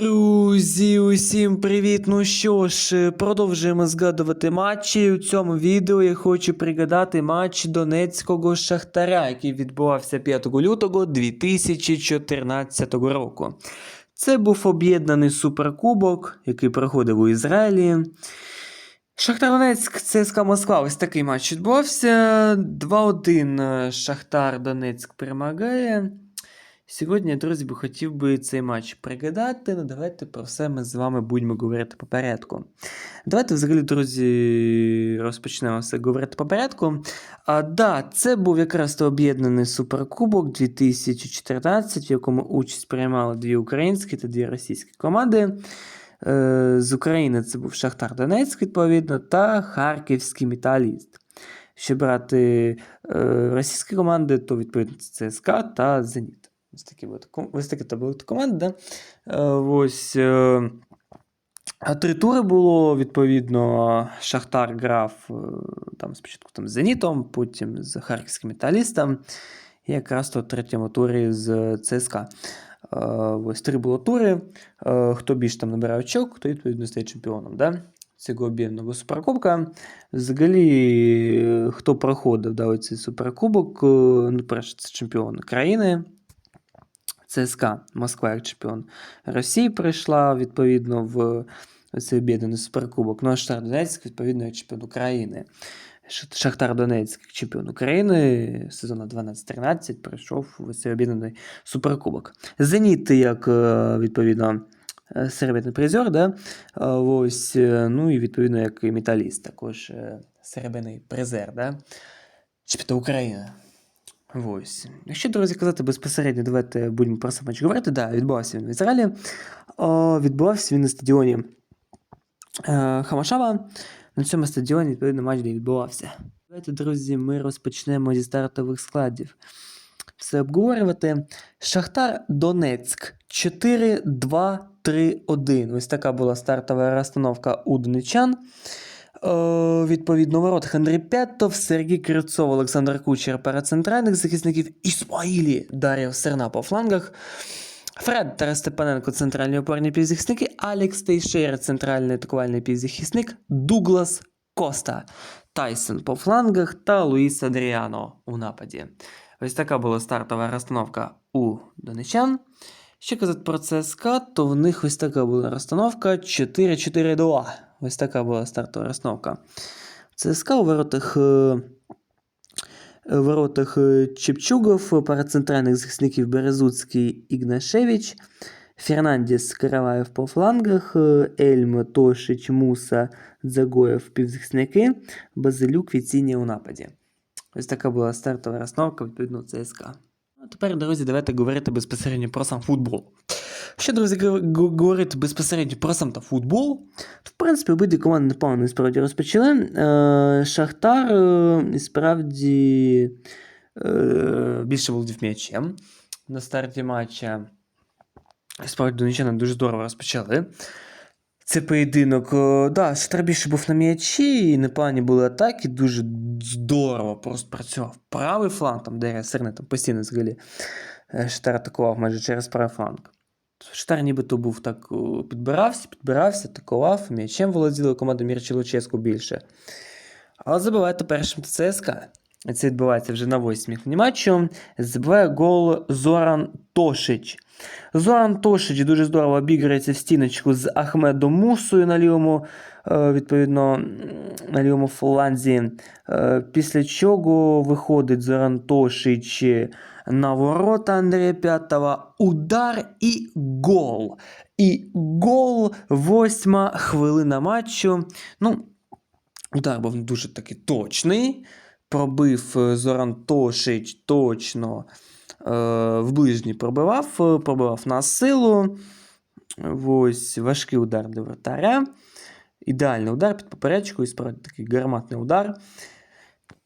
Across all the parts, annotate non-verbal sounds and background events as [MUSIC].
Друзі, усім привіт! Ну що ж, продовжуємо згадувати матчі. У цьому відео я хочу пригадати матч Донецького Шахтаря, який відбувався 5 лютого 2014 року. Це був об'єднаний суперкубок, який проходив у Ізраїлі. Шахтар Донецьк, ЦСКА Москва. Ось такий матч відбувався. 2-1 Шахтар Донецьк перемагає. Сьогодні, друзі, би хотів би цей матч пригадати. Ну, давайте про все ми з вами будемо говорити по порядку. Давайте, взагалі, друзі, розпочнемо все говорити по порядку. А, да, це був якраз то об'єднаний суперкубок 2014, в якому участь приймали дві українські та дві російські команди. Е, З України це був Шахтар Донецьк, відповідно, та Харківський металіст. Щоб брати е, російські команди, то відповідно це ЦСКА та Зеніт. Ось такі, от, ось такі то були команди. Да? Е, ось, е, три тури було, відповідно, Шахтар грав е, там, спочатку там, з Зенітом, потім з Харківським металістом, і якраз в третьому турі з ЦСКА. Ось три було тури. Хто більше там набирає очок, то відповідно стає чемпіоном. Да? Цього об'єднаного суперкубка. Взагалі, хто проходив да, цей суперкубок, ну, перше, це чемпіон країни. ЦСКА Москва як чемпіон Росії прийшла відповідно в цей об'єднаний суперкубок. Ну а Шахтар Донецьк, відповідно, як чемпіон України. Шахтар Донецьк, чемпіон України сезону 12-13 прийшов в цей об'єднаний суперкубок. Зеніт, як е, відповідно. е, Серебряний призер, да? Е, Ось, ну і відповідно, як і металіст, також серебряний призер, да? Чемпіон України. Ось. Якщо, друзі, казати безпосередньо, давайте будемо про сам матч говорити. Да, відбувався він в Ізраїлі. О, відбувався він на стадіоні е, Хамашава. На цьому стадіоні, відповідно, матч де відбувався. Давайте, друзі, ми розпочнемо зі стартових складів. Все обговорювати. Шахтар Донецьк 4-2-3-1. Ось така була стартова розстановка у донечан. Е, відповідно, у воротах Андрій П'ятов, Сергій Кривцов, Олександр Кучер пара центральних захисників, Ісмаїлі Дар'я Серна по флангах. Фред Тарас Степаненко, центральні опорні півзахисники, Алекс Тейшер, центральний атакувальний півзахисник, Дуглас Коста, Тайсон по флангах та Луїс Адріано у нападі. Ось така була стартова розстановка у донечан. Що казати про ЦСКА, то в них ось така була розстановка 4-4-2. Ось така була стартова розстановка. ЦСКА у воротах, е, у воротах е, Чепчугов, пара центральних захисників Березуцький Ігнашевич, Фернандіс Караваєв по флангах, е, Ельм, Тошич, Муса, Дзагоєв півзахисники, Базилюк, Віціння у нападі. Ось така була стартова розстановка відповідно ЦСКА. А тепер, друзі, давайте говорити безпосередньо про сам футбол. Що, друзі, говорити безпосередньо про сам та футбол, в принципі, обидві команди непогано справді розпочали. Е, Шахтар е, справді е, більше володів м'ячем на старті матча. Справді донеччани дуже здорово розпочали. Це поєдинок. Да, Шахтар більше був на м'ячі, і непогані були атаки, дуже здорово просто працював. Правий фланг, там, де Серне там постійно взагалі Шахтар атакував майже через правий фланг. Шахтар нібито був так е, підбирався, підбирався, атакував, м'ячем володіла команда Мірчі Луческу більше. Але забиває першим ЦСКА. Це відбувається вже на восьмій матчу. Забиває гол Зоран Тошич. Зоран Тошич дуже здорово обіграється в стіночку з Ахмедом Мусою на лівому, е, відповідно, на лівому фланзі. Е, Після чого виходить Зоран Тошич на ворота Андрія П'ятова. Удар і гол. І гол, восьма хвилина матчу. Ну, удар був дуже таки точний. Пробив е, Зоран Тошич точно е, в ближній пробивав, е, пробивав на силу. Ось важкий удар для вратаря. Ідеальний удар під поперечкою, справді такий гарматний удар.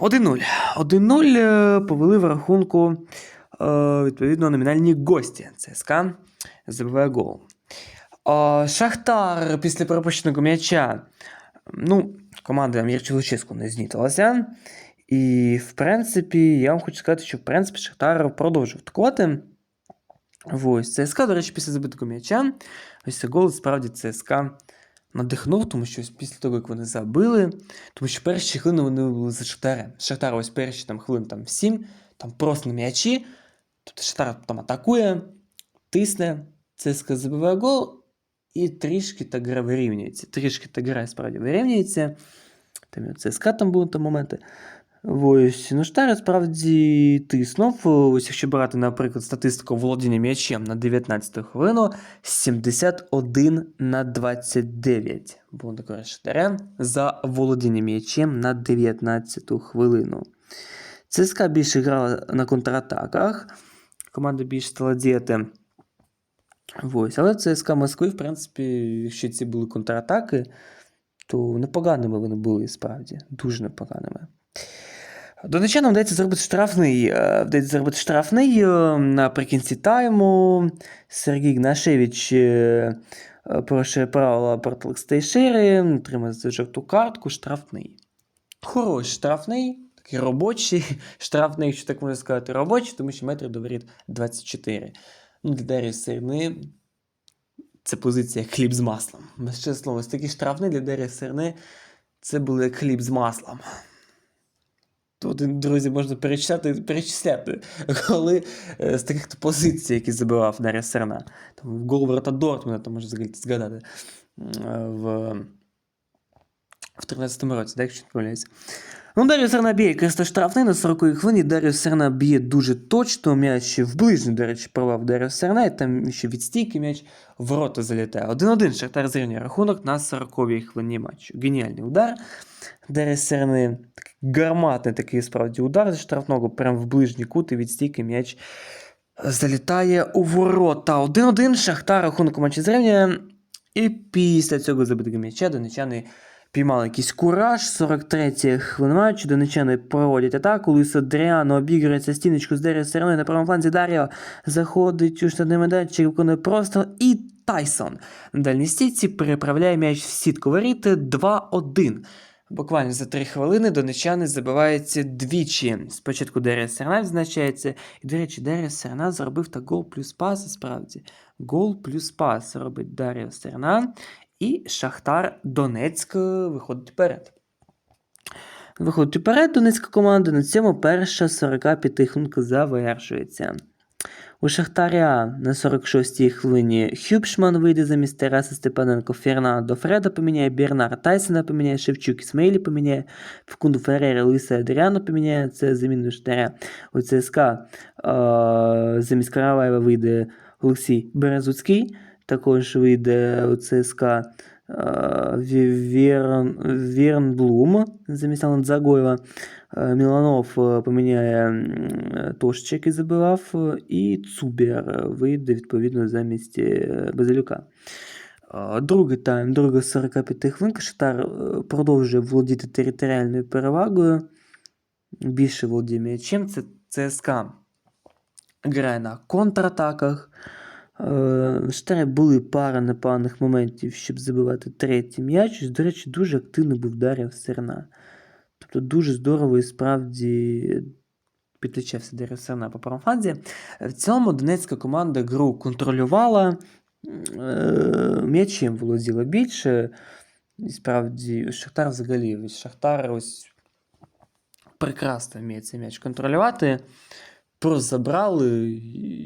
1-0. 1-0 е, повели в рахунку відповідно номінальні гості. ЦСКА забиває гол. Шахтар після пропущеного м'яча. Ну, команда Мірчі Луческу не знітилася. І, в принципі, я вам хочу сказати, що в принципі Шахтар продовжив атакувати. Ось, ЦСКА, до речі, після забитого м'яча ось цей гол справді ЦСКА надихнув, тому що ось після того, як вони забили, тому що перші хвилини вони були за Шахтарем. Шахтар ось перші там хвилин там 7, там просто на м'ячі. Тобто Шахтар там атакує, тисне, ЦСКА забиває гол, і трішки та гра вирівнюється. Трішки та гра справді вирівнюється. Там і ЦСКА там були там моменти. Ось, ну Штар справді тиснув. Ось якщо брати, наприклад, статистику володіння м'ячем на 19 хвилину 71 на 29. Було таке Штаря за володіння м'ячем на 19 хвилину. ЦСКА більше грала на контратаках. Команда більше стала діяти. Ось, але ЦСКА Москви, в принципі, якщо ці були контратаки, то непоганими вони були справді. Дуже непоганими. Донечанам вдається зробити штрафний. е, Вдається зробити штрафний е, наприкінці тайму. Сергій Гнашевич е, порушує правила проти Лекстейшери, отримує за жовту картку, штрафний. Хороший штрафний, такий робочий, [LAUGHS] штрафний, якщо так можна сказати, робочий, тому що метр до воріт 24. Ну, для Дар'ї Серни це позиція хліб з маслом. Без слова, ось такі штрафний для Дар'ї Серни це було як хліб з маслом. Тут, друзі, можна перечисляти, перечисляти, [LAUGHS] коли е, з таких позицій, які забивав Дар'я Серна. Там, гол ворота Дортмуна, там можна згадати е, в, в 13-му році, так, якщо не. Ну, Дар'я Серна б'є якраз штрафний на 40-й хвилині. Дар'я Серна б'є дуже точно, м'яч в ближній, до речі, провав Дар'я Серна, і там ще від стійки м'яч в ворота залітає. 1-1 Шахтар зрівнює рахунок на 40-й хвилині матчу. Геніальний удар. Дар'я Серни такий гарматний такий справді удар зі штрафного, прямо в ближній кут і від стійки м'яч залітає у ворота. 1-1 Шахтар рахунок матчі зрівнює. І після цього забитого м'яча донечани піймали якийсь кураж. 43 хвилина матчу. Донечани проводять атаку. Луїс Адріано обігрується стіночку з Дар'я Серною на правому фланзі. Дар'я заходить у штатний медальчик, виконує простріл. І Тайсон на дальній стійці переправляє м'яч в сітку воріти 2-1. Буквально за три хвилини донечани забиваються двічі. Спочатку Дар'я Серна відзначається. І, до речі, Дар'я Серна зробив та гол плюс пас, справді. Гол плюс пас робить Дар'я Серна. І Шахтар Донецьк виходить вперед. Виходить вперед Донецька команда. На цьому перша 45 хвилинка завершується. У Шахтаря на 46-й хвилині Хюбшман вийде замість Тараса Степаненко, Фернандо Фреда поміняє, Бернар Тайсона поміняє, Шевчук Ісмаїлі поміняє, Фкунду Феррера, Луїса Адріано поміняє, це заміну Штаря. У ЦСКА е- замість Караваєва вийде Олексій Березуцький, також вийде у ЦСКА е- Вірн, замість Алан Загоєва. Е, Міланов поміняє м, Тошчик, який забивав, і Цубер вийде відповідно замість Базилюка. Другий тайм, друга 45 хвилинка. Шахтар е, продовжує володіти територіальною перевагою. Більше володіє м'ячем. Це ЦСКА грає на контратаках. Е, В Шахтарі були пара непоганих моментів, щоб забивати третій м'яч. До речі, дуже активно був Дар'я Серна. Тобто дуже здорово і справді підключався Дар'я Серна по правому. В цілому донецька команда гру контролювала, е, м'ячем володіла більше. І справді, Шахтар взагалі, Шахтар ось прекрасно вміє цей м'яч контролювати. Просто забрали,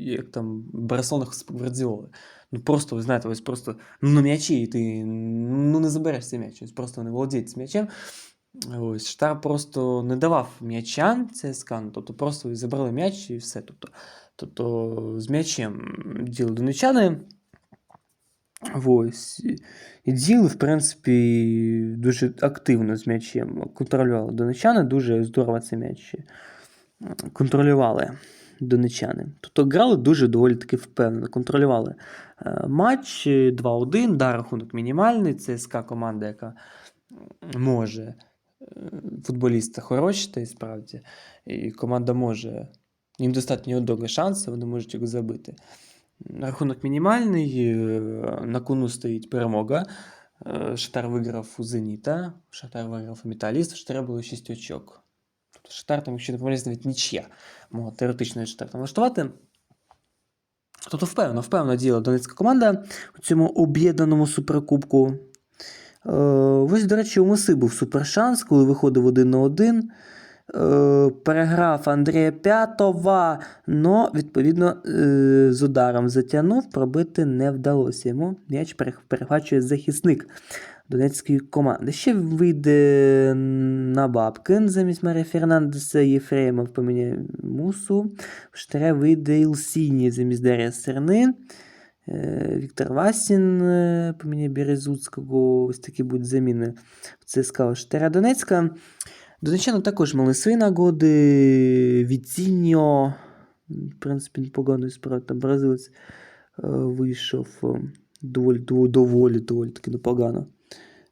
як там Барселона Гвардіоли. Ну просто, ви знаєте, ось просто ну, на м'ячі, і ти ну, не забереш цей м'яч. Ось просто не володіють цим м'ячем. Ось Штар просто не давав м'яча ЦСКА, ну, тобто просто забрали м'яч і все. Тобто, тобто з м'ячем діли донечани. Ось. І- діли, в принципі, дуже активно з м'ячем. Контролювали донечани, дуже здорово цей м'яч контролювали донечани. Тобто грали дуже доволі таки впевнено, контролювали е, матч е, 2-1, да, рахунок мінімальний. ЦСКА команда, яка може е, футболіста хороші, і справді, і команда може. Їм достатньо одного шансу, вони можуть його забити. Рахунок мінімальний, е, на кону стоїть перемога. Шахтар виграв у Зеніта, Шахтар виграв у Металіст, у було 6 очок. Шахтар, якщо не помиляюсь, навіть нічия могла теоретично Шахтар там влаштувати. Тобто, впевнено, впевнено діяла донецька команда у цьому об'єднаному суперкубку. Е, ось, до речі, у Моси був супершанс, коли виходив один на один. Е, переграв Андрія П'ятова, но, відповідно, е, з ударом затягнув, пробити не вдалося. Йому м'яч перехвачує захисник донецької команди. Ще вийде на Бабкин замість Марія Фернандеса Єфремов поміняє Мусу. В штаре вийде Ілсіні замість Дар'я Серни. Е, Віктор Васін е, поміняє Березуцького. Ось такі будуть заміни в ЦСКА Штара Донецька. Донеччани також мали свої нагоди. Віціньо, в принципі, непоганої справи. Там бразилець е, вийшов доволі, доволі, доволі таки непогано.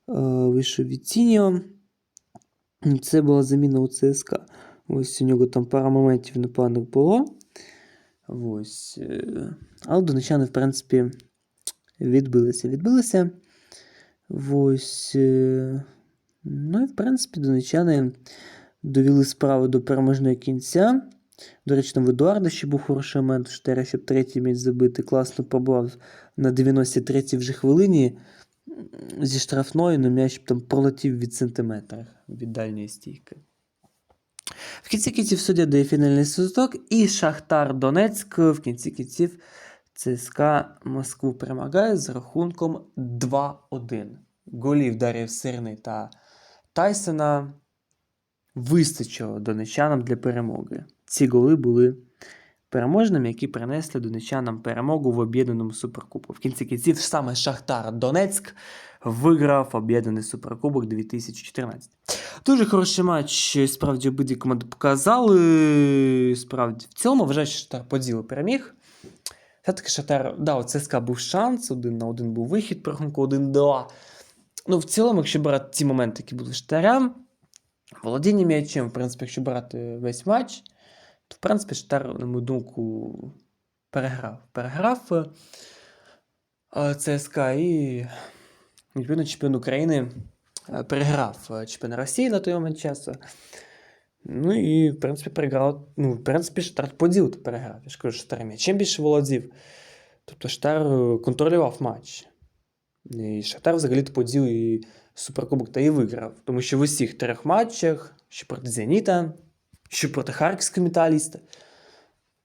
Е, Вийшов Віціньо. Це була заміна у ЦСКА. Ось у нього там пара моментів непоганих було. Ось. е, Але донеччани, в принципі, відбилися. Відбилися. Ось. е, Ну і, в принципі, донеччани довели справу до переможного кінця. До речі, там в Едуарда ще був хороший момент, Штера, щоб третій м'яч забити. Класно побував на 93-й вже хвилині зі штрафної, але м'яч там пролетів від сантиметра від дальньої стійки. В кінці кінців суддя дає фінальний свисток, і Шахтар Донецьк в кінці кінців ЦСКА Москву перемагає з рахунком 2-1. Голів Дар'я Сирний та Тайсона вистачило донечанам для перемоги. Ці голи були переможними, які принесли донечанам перемогу в об'єднаному суперкубку. В кінці кінців саме Шахтар Донецьк виграв об'єднаний суперкубок 2014. Дуже хороший матч. Справді обидві команди показали. Справді, в цілому вважаю, що Шахтар по переміг. Все-таки Шахтар, да, у ЦСКА був шанс, один на один був вихід по рахунку 1-2. Ну, в цілому, якщо брати ті моменти, які були в володіння м'ячем, в принципі, якщо брати весь матч, то, в принципі, Штар, на мою думку, переграв. Переграв е, ЦСКА і, відповідно, чемпіон України е, переграв е, чемпіона Росії на той момент часу. Ну і, в принципі, переграв. Ну, в принципі, Штар то переграв. Я ж кажу, Штар м'ячем більше володів. Тобто Штар контролював матч. І Шахтар взагалі поділ і Суперкубок та і виграв. Тому що в усіх трьох матчах, що проти Зеніта, що проти Харківського металіста,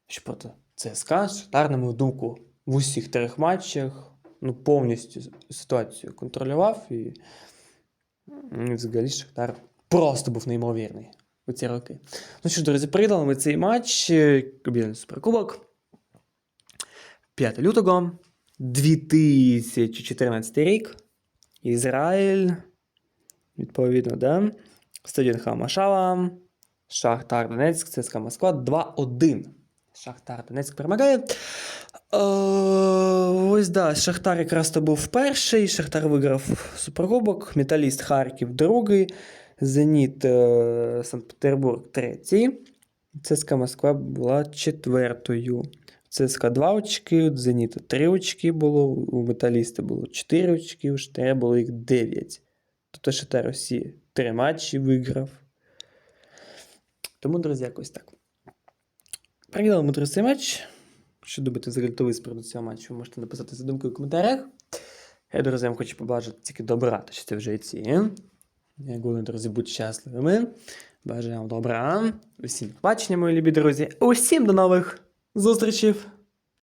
що проти ЦСКА, Шахтар, на мою думку, в усіх трьох матчах ну, повністю ситуацію контролював. І, і взагалі Шахтар просто був неймовірний у ці роки. Ну що ж, друзі, передали ми цей матч. е, Об'єднаний Суперкубок. 5 лютого 2014 рік. Ізраїль. Відповідно, да? Стадіон Хамашава. Шахтар Донецьк, ЦСКА Москва 2-1. Шахтар Донецьк перемагає. Е, ось да, Шахтар якраз то був перший. Шахтар виграв Суперкубок. Металіст Харків другий. Зеніт е, Санкт-Петербург третій. ЦСКА Москва була четвертою. ЦСКА 2 очки, у Зеніта 3 очки було, у Металіста було 4 очки, у Штаря було їх 9. Тобто Шахтар Росії 3 матчі виграв. Тому, друзі, якось так. Приділи ми цей матч. Що думаєте взагалі то ви з приводу цього матчу, можете написати за думкою в коментарях. Я, друзі, вам хочу побажати тільки добра, то що це вже ці. Як головне, друзі, будьте щасливими. Бажаю вам добра. Усім побачення, мої любі друзі. Усім до нових зустрічей!